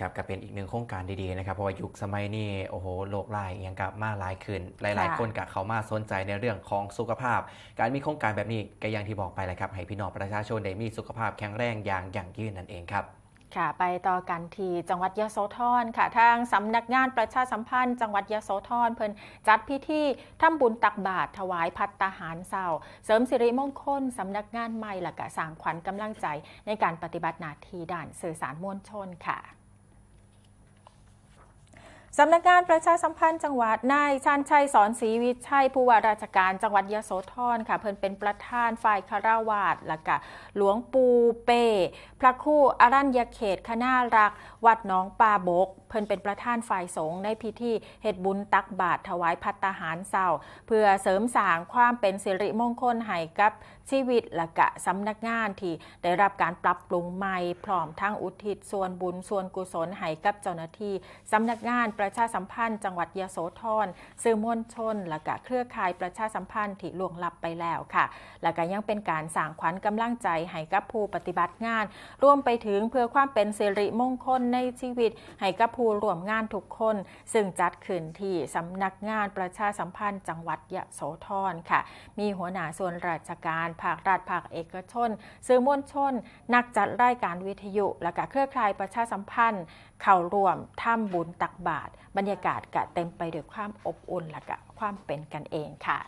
ครับก็เป็นอีกหนึ่งโครงการดีๆนะครับเพราะว่ายุคสมัยนี้โอ้โหโลกหลายอย่างกับมาหลายขึ้น หลายๆ คนกับเขามาสนใจในเรื่องของสุขภาพ การมีโครงการแบบนี้ก็อย่างที่บอกไปแหละครับ ให้พี่น้องประชาชนได้มีสุขภาพแข็งแรงอย่างยั่งยืนนั่นเองครับค่ะไปต่อกันที่จังหวัดยโสธรค่ะ ทางสำนักงานประชาสัมพันธ์ จังหวัดยโสธรเพิ่นจัดพิธีทำบุญตักบาตรถวายพัตตาหารเศร้า เสริมสิริมงคลสำนักงานใหม่และกะสร้างขวัญกำลังใจในการปฏิบัติหน้าที่ด่านสื่อสารมวลชนค่ะ สำนักงานประชาสัมพันธ์จังหวัดนายชันชัยสอนศรีวิชัยผู้ว่าราชการจังหวัดยโสธรค่ะ เพิ่นเป็นประธานฝ่ายคาราวาสและกะหลวงปูเป้ พระคู่อรัญญเขตคณารัก วัดน้องปาบก เพิ่นเป็นประธานฝ่ายสงฆ์ในพิธีเฮ็ดบุญตักบาตรถวายพัตตาหารเศร้า เพื่อเสริมสร้างความเป็นสิริมงคลให้กับชีวิตและกะสำนักงานที่ได้รับการปรับปรุงใหม่พร้อมทั้งอุทิศส่วนบุญส่วนกุศลให้กับเจ้าหน้าที่สำนักงานประประชาสัมพันธ์ จังหวัดยโสธรสื่อมวลชน และกะเครือข่ายประชาสัมพันธ์ที่ล่วงลับไปแล้วค่ะ และก็ยังเป็นการสร้างขวัญกำลังใจให้กับผู้ปฏิบัติงาน ร่วมไปถึงเพื่อความเป็นสิริมงคลในชีวิต ให้กับผู้ร่วมงานทุกคน ซึ่งจัดขึ้นที่สำนักงานประชาสัมพันธ์ จังหวัดยโสธรค่ะ มีหัวหน้าส่วนราชการภาครัฐภาคเอกชน สื่อมวลชน นักจัดรายการวิทยุ และก็เครือข่ายประชาสัมพันธ์ เข้าร่วมทำบุญตักบาตรบรรยากาศกะเต็มไปด้วยความอบอุ่นและก็ความเป็นกันเองค่ะ